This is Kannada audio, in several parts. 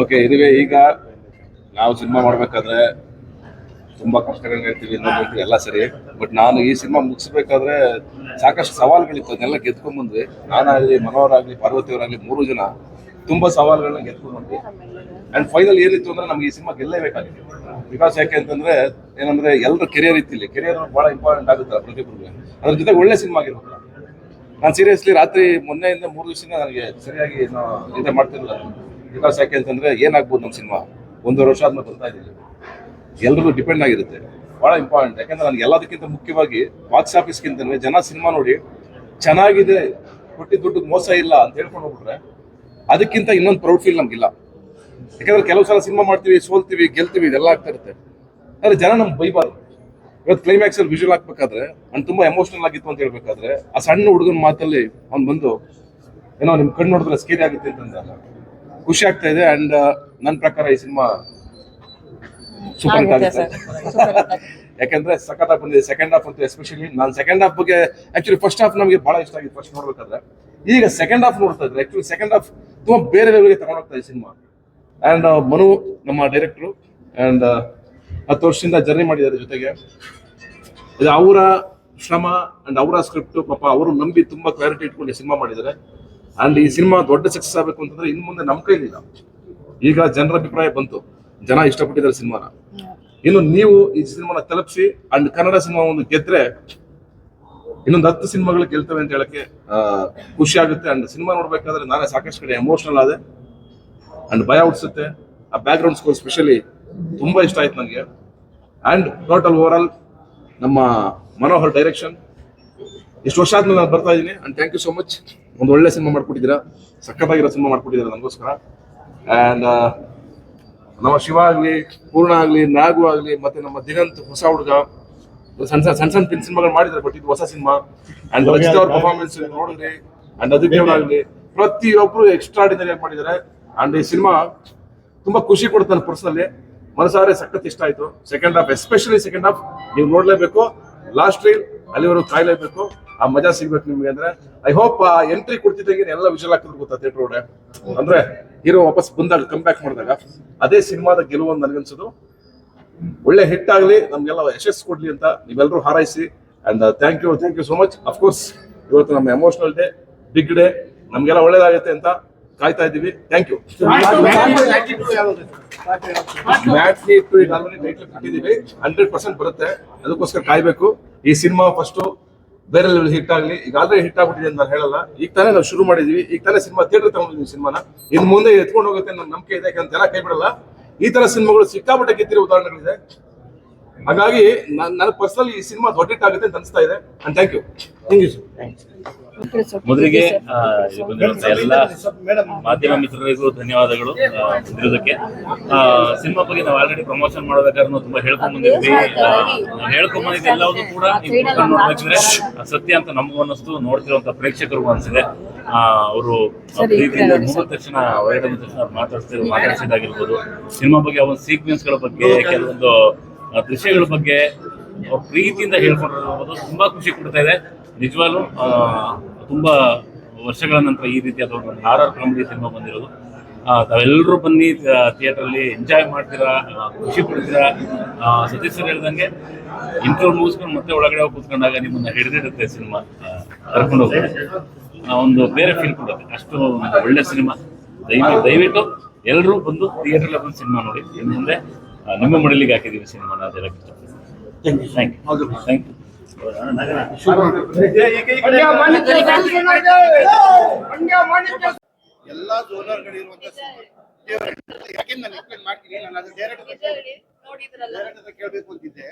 ಓಕೆ ಇದುವೇ ಈಗ ನಾವು ಸಿನಿಮಾ ಮಾಡ್ಬೇಕಾದ್ರೆ ತುಂಬಾ ಕಷ್ಟಗಳನ್ನ ಹೇಳ್ತೀವಿ ಇನ್ನೊಂದು ಹೇಳ್ತೀವಿ ಎಲ್ಲ ಸರಿ. ಬಟ್ ನಾನು ಈ ಸಿನಿಮಾ ಮುಗಿಸ್ಬೇಕಾದ್ರೆ ಸಾಕಷ್ಟು ಸವಾಲುಗಳಿತ್ತು ಅದನ್ನೆಲ್ಲ ಗೆದ್ಕೊಂಡ್ ಬಂದ್ವಿ. ನಾನಾಗ್ಲಿ ಮನೋಹರ್ ಆಗ್ಲಿ ಪಾರ್ವತಿ ಅವರಾಗ್ಲಿ ಮೂರು ಜನ ತುಂಬಾ ಸವಾಲುಗಳನ್ನ ಗೆದ್ಕೊಂಡ್ ಬಂದ್ವಿ. ಅಂಡ್ ಫೈನಲ್ ಏನಿತ್ತು ಅಂದ್ರೆ ನಮ್ಗೆ ಈ ಸಿನಿಮಾ ಬೇಕಾಗಿತ್ತು ಬಿಕಾಸ್ ಯಾಕೆ ಅಂತಂದ್ರೆ ಏನಂದ್ರೆ ಎಲ್ಲರ ಕೆರಿಯರ್ ಇತ್ತಿಲ್ಲಿ ಕೆರಿಯರ್ ಬಹಳ ಇಂಪಾರ್ಟೆಂಟ್ ಆಗುತ್ತೆ ಪ್ರತಿಯೊಬ್ಬರಿಗೆ ಅದ್ರ ಜೊತೆ ಒಳ್ಳೆ ಸಿನಿಮಾ ಆಗಿರ್ಬೇಕು. ನಾನು ಸೀರಿಯಸ್ಲಿ ರಾತ್ರಿ ಮೊನ್ನೆಯಿಂದ ಮೂರು ದಿವಸದಿಂದ ನನಗೆ ಸರಿಯಾಗಿ ನಿದ್ದೆ ಮಾಡ್ತಿರಲಿಲ್ಲ. ಬಿಕಾಸ್ ಯಾಕೆ ಅಂತಂದ್ರೆ ಏನಾಗ್ಬೋದು ನಮ್ಮ ಸಿನಿಮಾ ಒಂದೂವರೆ ವರ್ಷ ಆದ್ಮೇಲೆ ಬರ್ತಾ ಇದ್ದೀನಿ ಎಲ್ರಿಗೂ ಡಿಪೆಂಡ್ ಆಗಿರುತ್ತೆ. ಬಹಳ ಇಂಪಾರ್ಟೆಂಟ್ ಯಾಕಂದ್ರೆ ನನಗೆ ಎಲ್ಲದಕ್ಕಿಂತ ಮುಖ್ಯವಾಗಿ ಬಾಕ್ಸ್ ಆಫೀಸ್ಗಿಂತ ಜನ ಸಿನಿಮಾ ನೋಡಿ ಚೆನ್ನಾಗಿದೆ ಕೊಟ್ಟಿದ್ದ ದುಡ್ಡು ಮೋಸ ಇಲ್ಲ ಅಂತ ಹೇಳ್ಕೊಂಡು ಹೋಗ್ಬಿಟ್ರೆ ಅದಕ್ಕಿಂತ ಇನ್ನೊಂದು ಪ್ರೌಡ್ ಫೀಲ್ ನಮ್ಗಿಲ್ಲ. ಯಾಕಂದ್ರೆ ಕೆಲವು ಸಲ ಸಿನಿಮಾ ಮಾಡ್ತೀವಿ, ಸೋಲ್ತೀವಿ, ಗೆಲ್ತೀವಿ, ಇದೆಲ್ಲ ಆಗ್ತಾ ಇರುತ್ತೆ. ಆದರೆ ಜನ ನಮ್ಗೆ ಬೈಬಾರ್ದು. ಇವತ್ತು ಕ್ಲೈಮ್ಯಾಕ್ಸ್ ಅಲ್ಲಿ ವಿಜುವಲ್ ಹಾಕ್ಬೇಕಾದ್ರೆ ಅವ್ನು ತುಂಬಾ ಎಮೋಷನಲ್ ಆಗಿತ್ತು ಅಂತ ಹೇಳ್ಬೇಕಾದ್ರೆ ಆ ಸಣ್ಣ ಹುಡುಗನ ಮಾತಲ್ಲಿ ಅವ್ನು ಬಂದು ಏನೋ ನಿಮ್ ಕಣ್ಣು ನೋಡಿದ್ರೆ ಸ್ಕೇರಿ ಆಗುತ್ತೆ ಅಂತಂದ ಖುಷಿ ಆಗ್ತಾ ಇದೆ ಅಂಡ್ ನನ್ನ ಪ್ರಕಾರ ಈ ಸಿನಿಮಾ ಸೂಪರ್ ಆಗುತ್ತೆ ಯಾಕಂದ್ರೆ ಸಖತ್ ಬಂದಿದೆ ಸೆಕೆಂಡ್ ಹಾಫ್ ಅಂತ ಎಸ್ಪೆಷಲಿ ನಾನು ಸೆಕೆಂಡ್ ಹಾಫ್ ಬಗ್ಗೆ ಆಕ್ಚುಲಿ ಫಸ್ಟ್ ಹಾಫ್ ನಮಗೆ ಬಹಳ ಇಷ್ಟ ಆಗಿತ್ತು ಫಸ್ಟ್ ನೋಡ್ಬೇಕಾದ್ರೆ. ಈಗ ಸೆಕೆಂಡ್ ಹಾಫ್ ನೋಡ್ತಾ ಇದ್ರೆ ಆಕ್ಚುಲಿ ಸೆಕೆಂಡ್ ಹಾಫ್ ತುಂಬಾ ಬೇರೆ ಲೆವೆಲ್ಗೆ ತಗೊಂಡೋಗ್ತಾ ಇದೆ ಸಿನಿಮಾ. ಅಂಡ್ ಮನು ನಮ್ಮ ಡೈರೆಕ್ಟ್ರು ಅಂಡ್ ಹತ್ತು ವರ್ಷದಿಂದ ಜರ್ನಿ ಮಾಡಿದ್ದಾರೆ ಜೊತೆಗೆ. ಇದು ಅವರ ಶ್ರಮ ಅಂಡ್ ಅವರ ಸ್ಕ್ರಿಪ್ಟ್ ಪಾಪ ಅವರು ನಂಬಿ ತುಂಬಾ ಕ್ಲಾರಿಟಿ ಇಟ್ಕೊಂಡು ಸಿನಿಮಾ ಮಾಡಿದ್ದಾರೆ. ಅಂಡ್ ಈ ಸಿನಿಮಾ ದೊಡ್ಡ ಸಕ್ಸಸ್ ಆಗಬೇಕು ಅಂತಂದ್ರೆ ಇನ್ನು ಮುಂದೆ ನಮ್ಮ ಕೈಲಿಲ್ಲ. ಈಗ ಜನರ ಅಭಿಪ್ರಾಯ ಬಂತು. ಜನ ಇಷ್ಟಪಟ್ಟಿದ್ದಾರೆ ಸಿನಿಮಾನ ಇನ್ನು ನೀವು ಈ ಸಿನಿಮಾನ ತಲುಪಿಸಿ ಅಂಡ್ ಕನ್ನಡ ಸಿನಿಮಾ ಒಂದು ಗೆದ್ರೆ ಇನ್ನೊಂದು ಹತ್ತು ಸಿನಿಮಾಗಳು ಗೆಲ್ತವೆ ಅಂತ ಹೇಳಕ್ಕೆ ಖುಷಿ ಆಗುತ್ತೆ. ಅಂಡ್ ಸಿನಿಮಾ ನೋಡ್ಬೇಕಾದ್ರೆ ನಾನೇ ಸಾಕಷ್ಟು ಕಡೆ ಎಮೋಷನಲ್ ಆದೆ. ಅಂಡ್ ಭಯ ಹುಡ್ಸುತ್ತೆ ಆ ಬ್ಯಾಕ್ ಗ್ರೌಂಡ್ ಸ್ಕೋರ್ ಸ್ಪೆಷಲಿ ತುಂಬಾ ಇಷ್ಟ ಆಯ್ತು ನನಗೆ ಅಂಡ್ ಟೋಟಲ್ ಓವರ್ ಆಲ್ ನಮ್ಮ ಮನೋಹರ್ ಡೈರೆಕ್ಷನ್. ಎಷ್ಟು ವರ್ಷ ಆದ್ಮೇಲೆ ನಾನು ಬರ್ತಾ ಇದ್ದೀನಿ. And thank you so much ಒಂದು ಒಳ್ಳೆ ಸಿನಿಮಾ ಮಾಡ್ಕೊಟ್ಟಿದ್ದೀರಾ. ಸಖತ್ತಾಗಿರೋ ಸಿನಿಮಾ ಮಾಡ್ಕೊಟ್ಟಿದ್ದೀರಾ ನನಗೋಸ್ಕರ. ಅಂಡ್ ನಮ್ಮ ಶಿವ ಆಗಲಿ ಪೂರ್ಣ ಆಗಲಿ ನಾಗು ಆಗ್ಲಿ ಮತ್ತೆ ನಮ್ಮ ದಿನಂತ್ ಹೊಸ ಹುಡುಗ. ಸಣ್ಣ ಸಣ್ಣ ಸಣ್ಣ ಸಣ್ಣ ಪಿನ್ ಸಿನಿಮಾಗಳು ಮಾಡಿದ್ದಾರೆ ಬಟ್ ಇದು ಹೊಸ ಸಿನಿಮಾ. ಅಂಡ್ ರಚಿತ್ ಅವ್ರ ಪರ್ಫಾರ್ಮೆನ್ಸ್ ನೋಡಿದ್ರಿ ಅಂಡ್ ಅದಕ್ಕೆ ಆಗ್ಲಿ ಪ್ರತಿಯೊಬ್ಬರು ಎಕ್ಸ್ಟ್ರಾಡಿನರಿ ಆಗಿ ಮಾಡಿದ್ದಾರೆ. ಅಂಡ್ ಈ ಸಿನಿಮಾ ತುಂಬಾ ಖುಷಿ ಕೊಡುತ್ತೆ ನನ್ನ ಪರ್ಸನಲಿ ಮನಸಾರೆ ಸಖತ್ ಇಷ್ಟ ಆಯ್ತು. Second half especially second half ನೀವು ನೋಡ್ಲೇಬೇಕು. ಲಾಸ್ಟ್ ರೀಲ್ ಅಲ್ಲಿವರೆಗೂ ಕಾಯ್ಲೇಬೇಕು. ಆ ಮಜಾ ಸಿಗ್ಬೇಕು ನಿಮ್ಗೆ ಅಂದ್ರೆ. ಐ ಹೋಪ್ ಆ ಎಂಟ್ರಿ ಕೊಡ್ತಿದ್ದಂಗೆ ಎಲ್ಲ ವಿಷಲ್ ಹಾಕಿದ್ರು ಗೊತ್ತಾ ಥಿಯೇಟರ್ ಒಳಗೆ? ಅಂದ್ರೆ ಹೀರೋ ವಾಪಸ್ ಬಂದಾಗ ಕಮ್ ಬ್ಯಾಕ್ ಮಾಡಿದಾಗ, ಅದೇ ಸಿನಿಮಾದ ಗೆಲುವು ಅಂತ ನನಗನ್ಸೋದು. ಒಳ್ಳೆ ಹಿಟ್ ಆಗಲಿ, ನಮ್ಗೆಲ್ಲ ಯಶಸ್ಸು ಕೊಡ್ಲಿ ಅಂತ ನೀವೆಲ್ಲರೂ ಹಾರೈಸಿ. And thank you thank you so much of course ಇವತ್ತು ನಮ್ಮ ಎಮೋಷನಲ್ ಡೇ ಬಿಗ್ ಡೇ ನಮಗೆಲ್ಲ ಒಳ್ಳೇದಾಗುತ್ತೆ ಅಂತ ಕಾಯ್ತಾ ಇದ್ದೀವಿ. ಥ್ಯಾಂಕ್ ಯು ಹಂಡ್ರೆಡ್ ಪರ್ಸೆಂಟ್ ಬರುತ್ತೆ. ಅದಕ್ಕೋಸ್ಕರ ಕಾಯ್ಬೇಕು. ಈ ಸಿನಿಮಾ ಫಸ್ಟ್ ಬೇರೆ ಲೆವೆಲ್ ಹಿಟ್ ಆಗಲಿ. ಈಗ ಆಲ್ರೆಡಿ ಹಿಟ್ ಆಗ್ಬಿಟ್ಟಿದೆ ಅಂತ ನಾನು ಹೇಳಲ್ಲ. ಈಗ ತಾನೇ ನಾವು ಶುರು ಮಾಡಿದೀವಿ ಈಗ ತಾನೇ ಸಿನಿಮಾ ಥಿಯೇಟರ್ ತಗೊಂಡಿದ್ದೀವಿ ಸಿನಿಮಾನ. ಇನ್ನು ಮುಂದೆ ಎತ್ಕೊಂಡು ಹೋಗುತ್ತೆ ನನ್ನ ನಂಬಿಕೆ ಇದೆ ಯಾಕಂದ್ರೆ ಜನ ಕೈ ಬಿಡಲ್ಲ. ಈ ತರ ಸಿನಿಮಾಗಳು ಸಿಕ್ಕಾಪಟ್ಟೆ ಗೆದ್ದಿರೋ ಉದಾಹರಣೆಗಳಿದೆ. ಹಾಗಾಗಿ ನನ್ನ ಪರ್ಸನಲಿ ಈ ಸಿನಿಮಾ ದೊಡ್ಡ ಹಿಟ್ ಆಗುತ್ತೆ ಅಂತ ಅನಿಸ್ತಾ ಇದೆ. And thank you thank you sir ಮೊದಲಿಗೆ ಎಲ್ಲ ಮಾಧ್ಯಮ ಮಿತ್ರರಿಗೂ ಧನ್ಯವಾದಗಳು ಆ, ಬಂದಿರೋದಕ್ಕೆ ಆ, ಸಿನಿಮಾ ಬಗ್ಗೆ ನಾವು ಆಲ್ರೆಡಿ ಪ್ರಮೋಷನ್ ಮಾಡಬೇಕಾದ್ರೆ ನಾವು ತುಂಬಾ ಹೇಳ್ಕೊಂಡ್ ಬಂದಿದ್ವಿ. ಹೇಳ್ಕೊಂಡ್ ಬಂದಿದ್ದ ಎಲ್ಲವೂ ಕೂಡ ನೋಡ್ಬೇಕಿದ್ರೆ ಸತ್ಯ ಅಂತ ನಮಗೂ ಅನ್ನಿಸ್ತು ನೋಡ್ತಿರುವಂತ ಪ್ರೇಕ್ಷಕರಿಗೂ ಅನ್ಸಿದೆ ಅವರು ಪ್ರೀತಿಯಿಂದ ಮುಗಿದ ತಕ್ಷಣ ಹೊರಗಡೆ ಬಂದ ತಕ್ಷಣ ಅವ್ರು ಮಾತಾಡ್ತಿರೋ ಮಾತಾಡ್ಸಿದಾಗಿರ್ಬೋದು ಸಿನಿಮಾ ಬಗ್ಗೆ ಅವನ ಸೀಕ್ವೆನ್ಸ್ಗಳ ಬಗ್ಗೆ ಕೆಲವೊಂದು ದೃಶ್ಯಗಳ ಬಗ್ಗೆ ಅವ್ರ ಪ್ರೀತಿಯಿಂದ ಹೇಳ್ಕೊಂಡಿರೋದು ತುಂಬಾ ಖುಷಿ ಕೊಡ್ತಾ ಇದೆ. ನಿಜವಾಗ್ಲೂ ತುಂಬಾ ವರ್ಷಗಳ ನಂತರ ಈ ರೀತಿಯಾದ ಒಂದು ಹಾರರ್ ಕಾಮಿಡಿ ಸಿನಿಮಾ ಬಂದಿರೋದು. ತಾವೆಲ್ಲರೂ ಬನ್ನಿ ಥಿಯೇಟರ್ ಅಲ್ಲಿ ಎಂಜಾಯ್ ಮಾಡ್ತೀರಾ ಖುಷಿ ಪಡ್ತೀರಾ ಸತೀಶ್ ಸರ್ ಹೇಳ್ದಂಗೆ ಇಂಟ್ರೋ ಮುಗಿಸ್ಕೊಂಡು ಮತ್ತೆ ಒಳಗಡೆ ಹೋಗಿ ಕೂತ್ಕೊಂಡಾಗ ನಿಮ್ಮನ್ನ ಹಿಡಿದಿಡುತ್ತೆ ಸಿನಿಮಾ ಕರ್ಕೊಂಡು ಹೋಗ್ತಾರೆ ಒಂದು ಬೇರೆ ಫೀಲ್ ಕೊಡುತ್ತೆ. ಅಷ್ಟು ಒಳ್ಳೆ ಸಿನಿಮಾ. ದಯವಿಟ್ಟು ದಯವಿಟ್ಟು ಎಲ್ಲರೂ ಬಂದು ಥಿಯೇಟರ್ ಬಂದು ಸಿನಿಮಾ ನೋಡಿ. ಇನ್ನು ಮುಂದೆ ನಿಮ್ಮ ಮಡಲಿಗೆ ಹಾಕಿದ್ದೀವಿ ಸಿನಿಮಾನ ಇಷ್ಟಪಡ್ತೀನಿ ಥ್ಯಾಂಕ್ ಯು ಥ್ಯಾಂಕ್ ಯು ಎಲ್ಲಾ ನಾನು ಎಕ್ಸ್ಪ್ಲೇನ್ ಮಾಡ್ತೀನಿ ನಾನು ಅದು ಡೈರೆಕ್ಟ್ ಡೈರೆಕ್ಟ್ ಹತ್ರ ಕೇಳಬೇಕು ಅಂತಿದ್ದೆ.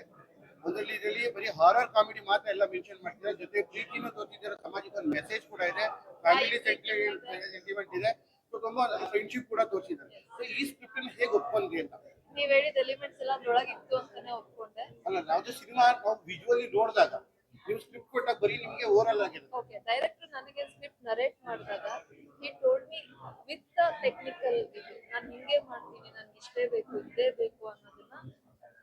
ಒಂದರಲ್ಲಿ ಇದರಲ್ಲಿ ಬರೀ ಹಾರರ್ ಕಾಮಿಡಿ ಮಾತ್ರ ಎಲ್ಲ ಮೆನ್ಷನ್ ಮಾಡ್ತಿದ್ದಾರೆ. ಜೊತೆ ಪ್ರೀತಿನೂ ತೋರಿಸಿದ್ದಾರೆ ಸಮಾಜದ ಒಂದು ಮೆಸೇಜ್ ಕೂಡ ಇದೆ ಫ್ಯಾಮಿಲಿ ಸೆಂಟಿಮೆಂಟ್ ಇದೆ. ಸೊ ತುಂಬಾ ಫ್ರೆಂಡ್ಶಿಪ್ ಕೂಡ ತೋರಿಸಿದ್ದಾರೆ. ಸೊ ಈ ಸ್ಕ್ರಿಪ್ಟ್ ಅನ್ನು ಹೇಗೆ ಒಪ್ಕೊಂಡ್ರಿ ಅಂತ? ನೀವ್ ಹೇಳಿದ ಎಲಿಮೆಂಟ್ಸ್ ಎಲ್ಲ ಅದ್ರೊಳಗೆ ಇತ್ತು ಅಂತಾನೆ ಒಪ್ಕೊಂಡೆ. ಅಲ್ಲ ಯಾವ್ದು ಸಿನಿಮಾ ನಾವು ವಿಜುವಲಿ ನೋಡಿದಾಗ ನೀವು ಸ್ಕ್ರಿಪ್ಟ್ ಕೊಟ್ಟಾಗ ಬರೀ ನಿಮಗೆ ಓರಲ್ ಆಗಿದೆ ಓಕೆ ಡೈರೆಕ್ಟರ್ ನನಗೆ ಸ್ಕ್ರಿಪ್ಟ್ ನರೇಟ್ ಮಾಡಿದಾಗ he told me with the technical ನಾನು ಹಿಂಗೆ ಮಾಡ್ತೀನಿ ನನ್ಗೆ ಇಷ್ಟೇ ಬೇಕು ಇದೇ ಬೇಕು ಅನ್ನೋದನ್ನ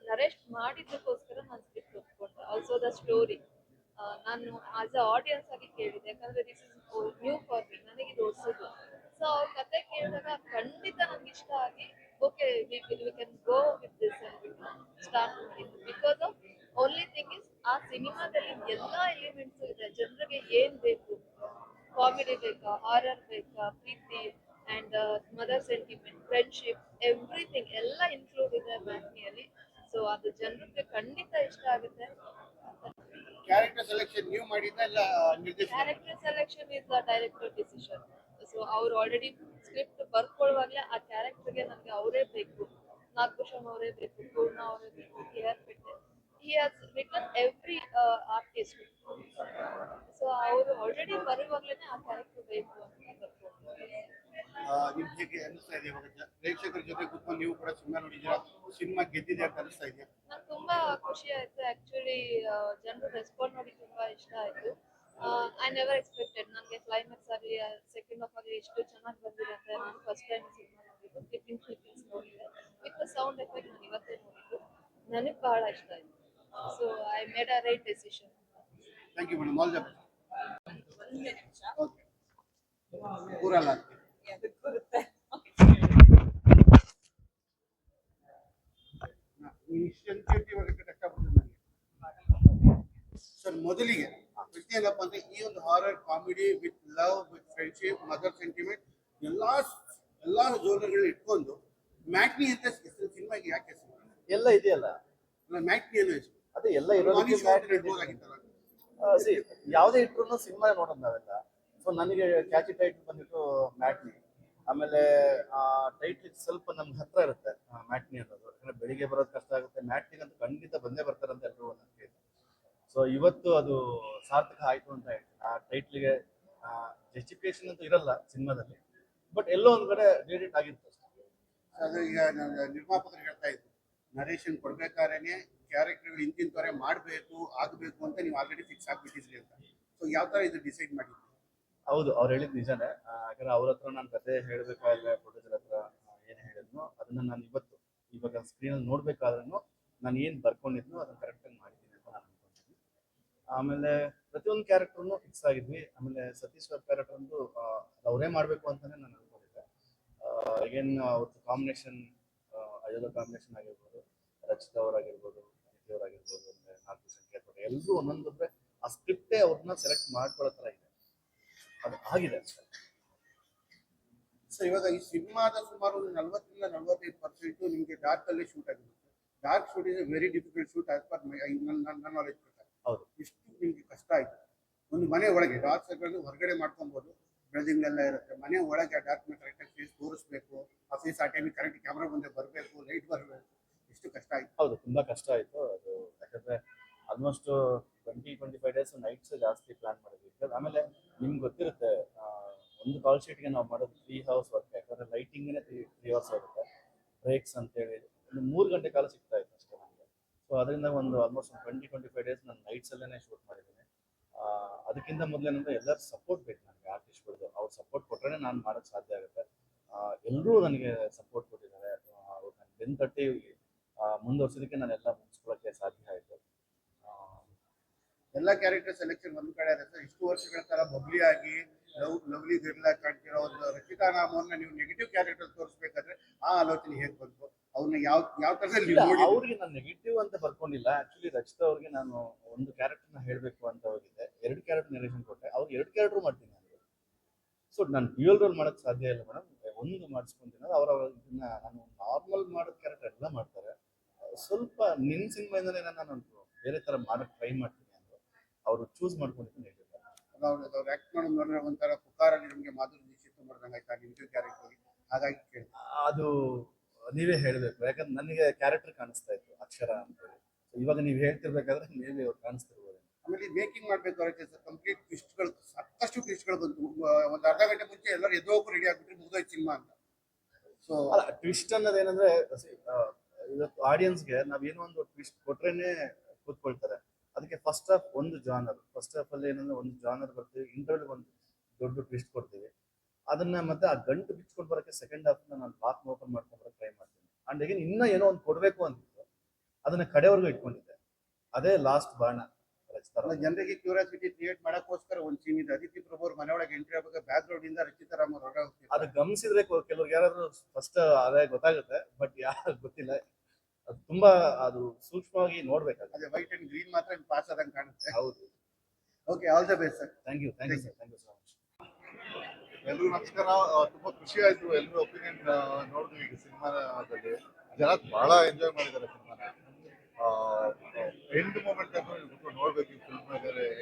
ನರೇಟ್ ಮಾಡಿದ್ದಕ್ಕೋಸ್ಕರ ನಾನು ಸ್ಕ್ರಿಪ್ಟ್ ಒಪ್ಕೊಂಡೆ. ಆಲ್ಸೋ ದ ಸ್ಟೋರಿ ನಾನು ಆಸ್ ಅ ಆಡಿಯನ್ಸ್ ಆಗಿ ಕೇಳಿದೆ ಯಾಕಂದ್ರೆ this is new for me ನನಗೆ ಇದು ಹೊಸದು. ಸೊ ಅವ್ರ ಕತೆ ಕೇಳಿದಾಗ ಖಂಡಿತ ನನ್ಗೆ ಇಷ್ಟ ಆಗಿ okay we can go with this start ಮಾಡಿದ್ದು because of only thing is ಆ ಸಿನಿಮಾದಲ್ಲಿ ಎಲ್ಲ ಎಲಿಮೆಂಟ್ಸ್ ಇದೆ ಜನರಿಗೆ ಏನ್ ಬೇಕು? ಕಾಮಿಡಿ ಬೇಕಾ ಹಾರರ್ ಬೇಕಾ ಪ್ರೀತಿ and mother sentiment friendship everything ಎಲ್ಲ ಇನ್ಕ್ಲೂಡ್ ಇದೆ ಮ್ಯಾಟ್ನಿಯಲ್ಲಿ ಸೊ ಅದು ಜನರಿಗೆ ಖಂಡಿತ ಇಷ್ಟ ಆಗುತ್ತೆ. ಕ್ಯಾರೆಕ್ಟರ್ ಸೆಲೆಕ್ಷನ್ ನೀವು ಮಾಡಿದ್ದ ಇಲ್ಲ ನಿರ್ದೇಶಕ character selection is the director decision so ಅವ್ರು ಆಲ್ರೆಡಿ ಸ್ಕ್ರಿಪ್ಟ್ ಬರ್ಕೊಳ್ಳುವಾಗಲೇ ಆ ಕ್ಯಾರೆಕ್ಟರ್ಗೆ ನನಗೆ ಅವರೇ ಬೇಕು. ನಾಗಭೂಷಣ್ ಅವರೇ ಬೇಕು ಪೂರ್ಣ ಅವರೇ ಬೇಕು K R Pete he has written every artist so ಅವರು ಆಲ್ರೆಡಿ ಬರುವಾಗಲೇ ಆ ಕ್ಯಾರೆಕ್ಟರ್ ಬೇಕು ಅಂತ ಬರ್ಕೊಂಡು ನಿಮ್ ಹೇಗೆ ಅನಿಸ್ತಾ ಇದೆ ಇವಾಗ? ಪ್ರೇಕ್ಷಕರ ಜೊತೆ ಕೂತ್ಕೊಂಡು ನೀವು ಕೂಡ ಸಿನಿಮಾ ನೋಡಿದ್ದೀರಾ? ಸಿನಿಮಾ ಗೆದ್ದಿದೆ ಅಂತ ಅನಿಸ್ತಾ ಇದೆಯಾ? ನಂಗೆ ತುಂಬಾ ಖುಷಿ ಆಯ್ತು. ಆಕ್ಚುಲಿ ಜನರು ರೆಸ್ಪಾಂಡ್ ನೋಡಿ ತುಂಬಾ ಇಷ್ಟ ಆಯ್ತು. ಐ ನೆವರ್ ಎಕ್ಸ್ಪೆಕ್ಟೆಡ್ ನನಗೆ ಕ್ಲೈಮ್ಯಾಕ್ಸ್ ಆಗಲಿ ಸೆಕೆಂಡ್ ಆಫ್ ಆಗಲಿ ಎಷ್ಟು ಚೆನ್ನಾಗಿ ಬಂದಿದೆ ಅಂತ ನಾನು ಫಸ್ಟ್ ಟೈಮ್ ಸಿನಿಮಾ ನೋಡಿದ್ದು. ಕ್ಲಿಪ್ಪಿಂಗ್ ಕ್ಲಿಪ್ಪಿಂಗ್ಸ್ ನೋಡಿದೆ ವಿತ್ ಸೌಂಡ್ ಎಫೆಕ್ಟ್ ನಾನು ಇವತ್ತೇ ನೋಡಿದ್ದು. ನನಗೆ ಬಹಳ ಇಷ್ಟ ಆಯ್ತು. So I made a right decision thank you madam all the okay ಕೂರಲ್ಲ. Sir ಮೊದಲಿಗೆ. ಬಂದ್ರೆ ಅಂದ್ರೆ ಈ ಒಂದು horror comedy with love with friendship mother sentiment ಎಲ್ಲಾ ಎಲ್ಲಾ ಜೋನರ್ಗಳನ್ನ ಇಟ್ಕೊಂಡು ಮ್ಯಾಟ್ನಿ ಅಂತ ಸಿನಿಮಾಗೆ ಯಾಕೆ ಹೆಸರು ಎಲ್ಲ ಇದೆಯಲ್ಲ? ಮ್ಯಾಟ್ನಿ ಅನ್ನೋ ಹೆಸರು. ಅದೇ ಎಲ್ಲ ಇರೋದಕ್ಕೆ ಸಿ ಯಾವುದೇ ಇಟ್ರು ಸಿನಿಮಾ ನೋಡೋದು ನಾವೆಲ್ಲ. ಸೊ ನನಗೆ ಕ್ಯಾಚಿ ಟೈಟ್ಲ್ ಬಂದ್ಬಿಟ್ಟು ಮ್ಯಾಟ್ನಿ ಆಮೇಲೆ ಆ ಟೈಟ್ಲ್ ಸ್ವಲ್ಪ ನಮ್ಗೆ ಹತ್ರ ಇರುತ್ತೆ ಮ್ಯಾಟ್ನಿ ಅನ್ನೋದು. ಯಾಕಂದ್ರೆ ಬೆಳಿಗ್ಗೆ ಬರೋದು ಕಷ್ಟ ಆಗುತ್ತೆ. ಮ್ಯಾಟ್ನಿಗೆ ಅಂತ ಖಂಡಿತ ಬಂದೇ ಬರ್ತಾರಂತ ಅಂತ ಎಲ್ಲರೂ ಸೊ ಇವತ್ತು ಅದು ಸಾರ್ಥಕ ಆಯ್ತು ಅಂತ ಹೇಳ್ತೀನಿ. ಆ ಟೈಟ್ಲಿಗೆ ಜಸ್ಟಿಫಿಕೇಶನ್ ಅಂತ ಇರಲ್ಲ ಸಿನಿಮಾದಲ್ಲಿ ಬಟ್ ಎಲ್ಲೋ ಒಂದ್ ಕಡೆ ರಿಲೇಟ್ ಆಗಿರುತ್ತೆ ಅಷ್ಟೇ. ಅದು ಈಗ ನಿರ್ಮಾಪಕರು ಹೇಳ್ತಾ ಇದ್ರು ನರೇಶನ್ ಕೊಡ್ಬೇಕಾದ್ರೆ ಕ್ಯಾರೆಕ್ಟರ್ ಇಂತಿಂತವರೆ ಮಾಡಬೇಕು ಆಗಬೇಕು ಅಂತ ನೀವು ಆಲ್ರೆಡಿ ಫಿಕ್ಸ್ ಆಗ್ಬಿಟ್ಟಿದ್ರಿ ಅಂತ. ಸೊ ಯಾವ ತರ ಇದು ಡಿಸೈಡ್ ಮಾಡಿದ್ರು? ಹೌದು ಅವ್ರು ಹೇಳಿದ್ ನಿಜಾನೇ. ಯಾಕಂದ್ರೆ ಅವ್ರ ಹತ್ರ ನಾನು ಕತೆ ಹೇಳ್ಬೇಕಾದ್ರೆ ಪ್ರೊಡ್ಯೂಸರ್ ಹತ್ರ ಏನು ಹೇಳಿದ್ನೋ ಅದನ್ನ ನಾನು ಇವತ್ತು ಇವಾಗ ಸ್ಕ್ರೀನಲ್ಲಿ ನೋಡ್ಬೇಕಾದ್ರೂ ನಾನು ಏನು ಬರ್ಕೊಂಡಿದ್ನೋ ಅದನ್ನ ಕರೆಕ್ಟಾಗಿ ಮಾಡಿದ್ದೆ. ಆಮೇಲೆ ಪ್ರತಿಯೊಂದು ಕ್ಯಾರೆಕ್ಟರ್ನು ಫಿಕ್ಸ್ ಆಗಿದ್ವಿ. ಆಮೇಲೆ ಸತೀಶ್ ಅವ್ರ ಕ್ಯಾರೆಕ್ಟರ್ ಒಂದು ಅವರೇ ಮಾಡಬೇಕು ಅಂತಾನೆ ನಾನು ಅನ್ಕೊಂಡಿದ್ದೆ. ಅಗೇನ್ ಅವ್ರದ್ದು ಕಾಂಬಿನೇಷನ್ ಅಯೋಧ ಕಾಂಬಿನೇಷನ್ ಆಗಿರ್ಬೋದು, ರಚಿತ ಅವರಾಗಿರ್ಬೋದು ಅವರಾಗಿರ್ಬೋದು, ಅಂದ್ರೆ ನಾಗಭೂಷಣ್ ಕೇರ್ಪಟ್ಟೆ ಎಲ್ಲರೂ ಒಂದೊಂದು ಆ ಸ್ಕ್ರಿಪ್ಟೇ ಅವ್ರನ್ನ ಸೆಲೆಕ್ಟ್ ಮಾಡ್ಕೊಳ್ಳೋ ಥರ ಇದೆ. ಅದು ಆಗಿದೆ ಅಷ್ಟೇ. ಸೊ ಇವಾಗ ಈ ಸಿನಿಮಾದ ಸುಮಾರು ಒಂದು ನಲವತ್ತರಿಂದ ನಲವತ್ತೈದು ಪರ್ಸೆಂಟ್ ನಿಮಗೆ ಡಾರ್ಕ್ ಅಲ್ಲಿ ಶೂಟ್ ಆಗಿರುತ್ತೆ. Dark shoot is very difficult shoot as per ನನ್ನ ನಾಲೆಜ್ ಹೌದು. ಇಷ್ಟು ನಿಮಗೆ ಕಷ್ಟ ಆಯ್ತು. ಒಂದು ಮನೆ ಒಳಗೆ ಡಾಕ್ಟರ್ಗಳನ್ನು ಹೊರಗಡೆ ಮಾಡ್ಕೊಬೋದು. ಬಿಲ್ಡಿಂಗ್ ಎಲ್ಲ ಇರುತ್ತೆ. ಮನೆ ಒಳಗೆ ಡಾಕ್ಯುಮೆಂಟ್ ಕರೆಕ್ಟಾಗಿ ಫೇಸ್ ತೋರಿಸ್ಬೇಕು. ಆ ಫೀಸ್ ಆ ಟೈಮಿಗೆ ಕರೆಕ್ಟ್ ಕ್ಯಾಮ್ರಾ ಮುಂದೆ ಬರಬೇಕು ಲೈಟ್ ಬರಬೇಕು. ಇಷ್ಟು ಕಷ್ಟ ಆಯ್ತು. ಹೌದು, ತುಂಬಾ ಕಷ್ಟ ಆಯ್ತು. ಅದು ಯಾಕಂದ್ರೆ almost twenty twenty five days nights ಜಾಸ್ತಿ ಪ್ಲಾನ್ ಮಾಡಿದ್ವಿ. ಆಮೇಲೆ ನಿಮ್ಗೆ ಗೊತ್ತಿರುತ್ತೆ ಒಂದು ಕಾಲ್ ಶೀಟ್ಗೆ ನಾವು ಮಾಡೋದು ತ್ರೀ ಹವರ್ಸ್ ವರ್ಕ್ ಯಾಕಂದ್ರೆ ಲೈಟಿಂಗ್ ತ್ರೀ ತ್ರೀ ಅವರ್ಸ್ ಆಗುತ್ತೆ ಬ್ರೇಕ್ಸ್ ಅಂತೇಳಿ. ಒಂದು ಮೂರು ಗಂಟೆ ಕಾಲ ಸಿಗ್ತಾ ಇತ್ತು ಅಷ್ಟೇ ನನಗೆ ಸೊ ಅದರಿಂದ ಒಂದು almost twenty twenty five days ನಾನು ನೈಟ್ಸಲ್ಲೇ ಶೂಟ್ ಮಾಡಿದ್ದೀನಿ. ಅದಕ್ಕಿಂತ ಮೊದಲೇನಂದ್ರೆ ಎಲ್ಲರ ಸಪೋರ್ಟ್ ಬೇಕು ನನಗೆ ಆರ್ಟಿಸ್ಟ್ಗಳದ್ದು ಅವ್ರ ಸಪೋರ್ಟ್ ಕೊಟ್ಟರೆ ನಾನು ಮಾಡೋಕ್ಕೆ ಸಾಧ್ಯ ಆಗುತ್ತೆ. ಎಲ್ಲರೂ ನನಗೆ ಸಪೋರ್ಟ್ ಕೊಟ್ಟಿದ್ದಾರೆ. ಬೆನ್ನು ತಟ್ಟಿ ಮುಂದುವರ್ಸೋದಕ್ಕೆ ನಾನೆಲ್ಲ ಮುಗಿಸ್ಕೊಳ್ಳೋಕ್ಕೆ ಸಾಧ್ಯ ಆಯಿತು. ಎಲ್ಲ ಕ್ಯಾರೆಕ್ಟರ್ ಸೆಲೆಕ್ಷನ್ ಒಂದು ಕಡೆ ಆಗುತ್ತೆ ಇಷ್ಟು ವರ್ಷಗಳ ತರ ಆಗಿ, ಲವ್, ಲವ್ಲಿ ಗಿರ್ಲ ಕಾಣ್ತಿರೋ ಒಂದು ರಚಿತಾ ನಾಮವನ್ನು ನೀವು ನೆಗೆಟಿವ್ ಕ್ಯಾರೆಕ್ಟರ್ ತೋರಿಸ್ಬೇಕಾದ್ರೆ ಆ ಆಲೋಚನೆ ಹೇಗೆ ಬಂತು? ಅವ್ರನ್ನ ಯಾವ ಯಾವ ತರದಲ್ಲಿ ಅವ್ರಿಗೆ ನಾನು ನೆಗೆಟಿವ್ ಅಂತ ಬರ್ಕೊಂಡಿಲ್ಲ. ಆಕ್ಚುಲಿ ರಚಿತಾ ಅವ್ರಿಗೆ ನಾನು ಒಂದು ಕ್ಯಾರೆಕ್ಟರ್ನ ಹೇಳಬೇಕು ಅಂತ ಹೋಗಿದ್ದೆ ಎರಡು ಕ್ಯಾರೆಕ್ಟರ್ ನರೇಷನ್ ಕೊಟ್ಟೆ. ಅವ್ರು ಎರಡು ಕ್ಯಾರೆಕ್ಟರ್ ಮಾಡ್ತೀನಿ ನಾನು. ಸೊ ನಾನು ಡ್ಯೂಯಲ್ ರೋಲ್ ಮಾಡೋಕ್ಕೆ ಸಾಧ್ಯ ಇಲ್ಲ ಮೇಡಮ್ ಒಂದು ಮಾಡಿಸ್ಕೊಂತೀನಿ ಅವ್ರ ಇದನ್ನ ನಾನು ನಾರ್ಮಲ್ ಮಾಡೋ ಕ್ಯಾರೆಕ್ಟರ್ ಎಲ್ಲ ಮಾಡ್ತಾರೆ. ಸ್ವಲ್ಪ ನಿನ್ನ ಸಿನಿಮಾಯಿಂದಲೇ ನಾನು ಬೇರೆ ಥರ ಮಾಡೋಕ್ಕೆ ಟ್ರೈ ಮಾಡ್ತೀನಿ ಅಂತ ಅವರು ಚೂಸ್ ಮಾಡ್ಕೊಂಡಿದ್ದೀನಿ ಹೇಳಿದ್ದಾರೆ ಅವ್ರು ಅವ್ರು ಆಕ್ಟ್ ಮಾಡೋದು ನೋಡಿದ್ರೆ ಒಂಥರ ಪುಕಾರ ನಮಗೆ ಮಾಧುರಿ ದೀಕ್ಷಿತ್ ಮಾಡ್ದಂಗೆ ಆಯ್ತಾ ನಿಮ್ಮ ಕ್ಯಾರೆಕ್ಟರ್ ಹಾಗಾಗಿ ಅದು ನೀವೇ ಹೇಳಬೇಕು. ಯಾಕಂದ್ರೆ ನನಗೆ ಕ್ಯಾರೆಕ್ಟರ್ ಕಾಣಿಸ್ತಾ ಇತ್ತು ಅಕ್ಷರ So ಇವಾಗ ನೀವು ಹೇಳ್ತಿರ್ಬೇಕಾದ್ರೆ ನೀವೇ ಅವ್ರು ಕಾಣಿಸ್ತಿರ್ಬೋದು. ಆಮೇಲೆ ಮೇಕಿಂಗ್ ಮಾಡ್ಬೇಕಾದ್ರೆ ಕಂಪ್ಲೀಟ್ ಟ್ವಿಸ್ಟ್ಗಳು ಸಾಕಷ್ಟು ಟ್ವಿಸ್ಟ್ಗಳು ಬಂತು. ಒಂದು ಅರ್ಧ ಗಂಟೆ ಮುಂಚೆ ಎಲ್ಲರೂ ಎದ್ದೋಗು ರೆಡಿ ಆಗ್ಬಿಟ್ರೆ ಮುಗಿದೋಯ್ತು ಸಿನಿಮಾ ಅಂತ. ಸೊ ಅಲ್ಲ ಟ್ವಿಸ್ಟ್ ಅನ್ನೋದೇನಂದ್ರೆ ಇವತ್ತು ಆಡಿಯನ್ಸ್ಗೆ ನಾವೇನೋ ಒಂದು ಟ್ವಿಸ್ಟ್ ಕೊಟ್ರೇನೆ ಕೂತ್ಕೊಳ್ತಾರೆ. ಅದಕ್ಕೆ ಫಸ್ಟ್ ಆಫ್ ಒಂದು ಜಾನರ್ ಫಸ್ಟ್ ಆಫ್ ಅಲ್ಲಿ ಏನಂದ್ರೆ ಒಂದು ಜಾನರ್ ಬರ್ತೀವಿ ಇಂಟರ್ವ್ಯೂ ಒಂದು ದೊಡ್ಡ ಟ್ವಿಸ್ಟ್ ಕೊಡ್ತೀವಿ. ಅದನ್ನ ಮತ್ತೆ ಆ ಗಂಟು ಬಿಚ್ಕೊಂಡು ಬರೋಕೆ ಸೆಕೆಂಡ್ ಹಾಫ್ ನಾನು ಬಾಕ್ಸ್ ಓಪನ್ ಮಾಡ್ಕೊಂಡು ಬರೋಕೆ ಟ್ರೈ ಮಾಡ್ತೀನಿ. ಅಂಡ್ ಅಗೇನ್ ಇನ್ನ ಏನೋ ಒಂದು ಕೊಡಬೇಕು ಅಂತಿತ್ತು ಅದನ್ನ ಕಡೆವರೆಗೂ ಇಟ್ಕೊಂಡಿದ್ದೆ. ಅದೇ ಲಾಸ್ಟ್ ಬಾಣ. ಜನರಿಗೆ ಕ್ಯೂರಿಯಾಸಿಟಿ ಕ್ರಿಯೇಟ್ ಮಾಡಕ್ಕೋಸ್ಕರ ಒಂದು ಸೀನ್ ಇದೆ. ಅದಿತಿ ಪ್ರಭು ಅವ್ರ ಮನೆಯೊಳಗೆ ಎಂಟ್ರಿ ಆಗಬೇಕು ಬ್ಯಾಕ್ ಗ್ರೌಂಡ್ ಇಂದ ರಚಿತಾ ರಾಮ್ ಅವ್ರು ಹೊರಗೆ ಅದು ಗಮನಿಸಿದ್ರೆ ಕೆಲವ್ರಿಗೆ ಯಾರಾದ್ರೂ ಫಸ್ಟ್ ಅದೇ ಗೊತ್ತಾಗುತ್ತೆ ಬಟ್ ಯಾರು ಗೊತ್ತಿಲ್ಲ. ಅದು ತುಂಬಾ ಅದು ಸೂಕ್ಷ್ಮವಾಗಿ ನೋಡ್ಬೇಕಾಗುತ್ತೆ. ಅದೇ ವೈಟ್ ಅಂಡ್ ಗ್ರೀನ್ ಮಾತ್ರ ಪಾಸ್ ಆದಂಗೆ ಕಾಣುತ್ತೆ. ಹೌದು. Okay all the best sir thank you thank you sir thank you so much ಎಲ್ರಿಗೂ ನಮಸ್ಕಾರ. ತುಂಬಾ ಖುಷಿ ಆಯ್ತು. ಎಲ್ರು ಒಪಿನಿಯನ್ ನೋಡಿದ್ವಿ ಈಗ ಸಿನಿಮಾದಲ್ಲಿ ಜನ ಬಹಳ ಎಂಜಾಯ್ ಮಾಡಿದ್ದಾರೆ ಸಿನಿಮಾನ ಎಂಡ್ ಮೂಮೆಂಟ್ ನೀವು ನೋಡ್ಬೇಕು ಈ ಫಿಲ್ಮ್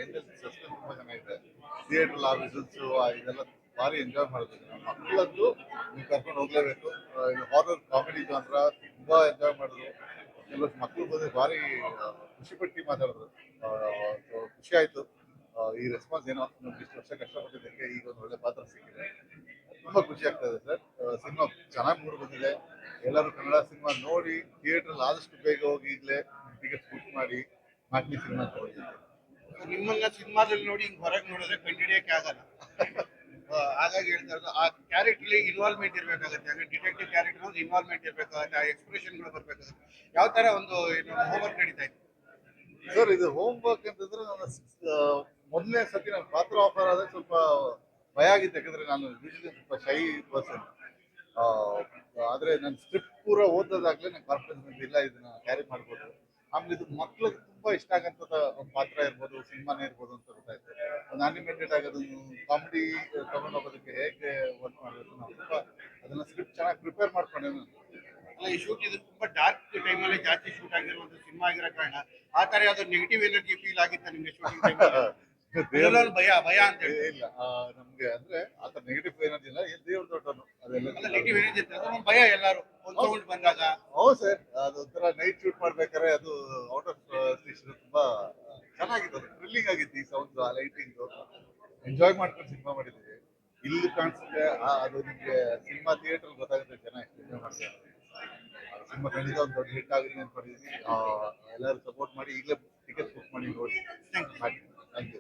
ಎಂಡ್ ಸಸ್ಪೆನ್ಸ್ ತುಂಬಾ ಚೆನ್ನಾಗಿದೆ ಥಿಯೇಟರ್ ಆ ಇದೆಲ್ಲ ಭಾರಿ ಎಂಜಾಯ್ ಮಾಡಿದ್ರು ಮಕ್ಕಳದ್ದು ನೀವು ಕರ್ಕೊಂಡು ಹೋಗ್ಲೇಬೇಕು. ಇದು ಹಾರರ್ ಕಾಮಿಡಿ ಜಾನ್ರ ತುಂಬಾ ಎಂಜಾಯ್ ಮಾಡಿದ್ರು. ಕೆಲವಷ್ಟು ಮಕ್ಕಳು ಬಂದು ಭಾರಿ ಆ, ಖುಷಿ ಪಟ್ಟಿ ಮಾತಾಡಿದ್ರು ಖುಷಿ ಆಯ್ತು. ಈ ರೆಸ್ಪಾನ್ಸ್ ಏನೋ ನಮ್ಗೆ ಇಷ್ಟು ವರ್ಷ ಕಷ್ಟಪಟ್ಟಿದ್ದಕ್ಕೆ ಈಗ ಒಂದು ಒಳ್ಳೆ ಪಾತ್ರ ಸಿಕ್ಕಿದೆ. ತುಂಬಾ ಖುಷಿ ಆಗ್ತದೆ ಇದೆ ಸರ್ ಸಿನಿಮಾ ಚೆನ್ನಾಗಿ ಮೂಡ್ ಬಂದಿದೆ ಎಲ್ಲರೂ ಕನ್ನಡ ಸಿನಿಮಾ ನೋಡಿ ಥಿಯೇಟರ್ ಆದಷ್ಟು ಬೇಗ ಹೋಗಿ ಈಗಲೇ ಟಿಕೆಟ್ ಬುಕ್ ಮಾಡಿ ಮಾಟ್ನಿ ಸಿನಿಮಾ ತಗೊಂಡಿದ್ದೆ ನಿಮ್ಮನ್ನ ಸಿನಿಮಾದಲ್ಲಿ ನೋಡಿ ಹಿಂಗ್ ಹೊರಗೆ ನೋಡಿದ್ರೆ ಕಂಡಿಡಿಯಕ್ಕೆ ಆಗಲ್ಲ. ಹಾಗಾಗಿ ಹೇಳ್ತಾ ಇರೋದು ಆ ಕ್ಯಾರೆಕ್ಟರ್ ಇನ್ವಾಲ್ವ್ಮೆಂಟ್ ಇರ್ಬೇಕಾಗುತ್ತೆ. ಅಂದ್ರೆ ಡಿಟೆಕ್ಟಿವ್ ಕ್ಯಾರೆಕ್ಟರ್ ಇನ್ವಾಲ್ವ್ಮೆಂಟ್ ಇರಬೇಕಾಗುತ್ತೆ ಆ ಎಕ್ಸ್ಪ್ರೆಷನ್ಗಳು ಬರಬೇಕಾಗುತ್ತೆ. ಯಾವ ತರ ಒಂದು ಏನು ಹೋಮ್ವರ್ಕ್ ನಡೀತಾ ಇತ್ತು ಸರ್ ಇದು ಹೋಮ್ ವರ್ಕ್ ಅಂತಂದ್ರೆ ನಾನು ಮೊದಲನೇ ಸತಿ ನಾನು ಪಾತ್ರ ಆಫರ್ ಆದ್ರೆ ಸ್ವಲ್ಪ ಭಯ ಆಗಿತ್ತು ಯಾಕಂದ್ರೆ ನಾನು ಯೂಶಲಿ ಸ್ವಲ್ಪ ಶೈ ಪರ್ಸನ್ ಆದ್ರೆ ನನ್ನ ಸ್ಕ್ರಿಪ್ಟ್ ಪೂರ ಓದೋದಾಗ್ಲೇ ನಂಗೆ ಕಾನ್ಫಿಡೆನ್ಸ್ ಇಲ್ಲ ಇದನ್ನ ಕ್ಯಾರಿ ಮಾಡ್ಬೋದು. ಆಮೇಲೆ ಇದು ಮಕ್ಳಿಗೆ ತುಂಬಾ ಇಷ್ಟ ಆಗಂತದ ಒಂದು ಪಾತ್ರ ಇರ್ಬೋದು ಸಿನಿಮಾನೇ ಇರ್ಬೋದು ಅಂತ ಗೊತ್ತಾಯ್ತು. ಒಂದು ಅನಿಮೇಟೆಡ್ ಆಗಿ ಅದನ್ನು ಕಾಮಿಡಿ ತಗೊಂಡು ಹೋಗೋದಕ್ಕೆ ಹೇಗೆ ವರ್ಕ್ ಮಾಡಬೇಕು ನಾವು ಸ್ವಲ್ಪ ಅದನ್ನ ಸ್ಕ್ರಿಪ್ಟ್ ಚೆನ್ನಾಗಿ ಪ್ರಿಪೇರ್ ಮಾಡ್ಕೊಂಡೆ ನಾನು. ಅಲ್ಲ ಈ ಶೂಟ್ ಇದು ತುಂಬಾ ಡಾರ್ಕ್ ಟೈಮಲ್ಲಿ ಜಾಸ್ತಿ ಶೂಟ್ ಆಗಿರುವಂತ ಸಿನಿಮಾ ಆಗಿರೋ ಕಾರಣ ಆ ತರ ಯಾವ್ದು ನೆಗೆಟಿವ್ ಎನರ್ಜಿ ಫೀಲ್ ಆಗಿತ್ತು ನಿಮ್ಗೆ ಶೂಟಿಂಗ್ ಭಯ ಭಯ ಅಂತ ಇಲ್ಲ. ನಮ್ಗೆ ಅಂದ್ರೆ ಆತ ನೆಗೆಟಿವ್ ಎನರ್ಜಿ ಇಲ್ಲ. ದೇವ್ರ ದೊಡ್ಡನು. ನೆಗೆಟಿವ್ ಎನರ್ಜಿ ಭಯ ಎಲ್ಲಾರು. ಸೌಂಡ್ ಬಂದಾಗ. ಹೌದು ಸರ್. ಅದು ಒಂಥರ ನೈಟ್ ಶೂಟ್ ಮಾಡ್ಬೇಕಾದ್ರೆ ಅದು ಔಟ್ ಆಫ್ ಸ್ಟೇಷನ್ ತುಂಬಾ ಚೆನ್ನಾಗಿತ್ತು. ಅದು ಥ್ರಿಲ್ಲಿಂಗ್ ಆಗಿತ್ತು ಈ ಸೌಂಡ್ ಆ ಲೈಟಿಂಗ್ ಎಂಜಾಯ್ ಮಾಡ್ಕೊಂಡು ಸಿನಿಮಾ ಮಾಡಿದ್ದೀವಿ. ಇಲ್ಲಿ ಕಾಣಿಸುತ್ತೆ ಅದು ನಿಮ್ಗೆ ಸಿನಿಮಾ ಥಿಯೇಟರ್ ಗೊತ್ತಾಗುತ್ತೆ ಜನ ಎಷ್ಟು ಎಂಜಾಯ್ ಮಾಡ್ತಾರೆ ಸಿನಿಮಾ ಖಂಡಿತ ಒಂದು ದೊಡ್ಡ ಹಿಟ್ ಆಗಿದೆ ಅನ್ಕೊಂಡಿದ್ದೀನಿ ಆ, ಎಲ್ಲರೂ ಸಪೋರ್ಟ್ ಮಾಡಿ ಈಗಲೇ ಟಿಕೆಟ್ ಬುಕ್ ಮಾಡಿ ನೋಡಿ. Thank you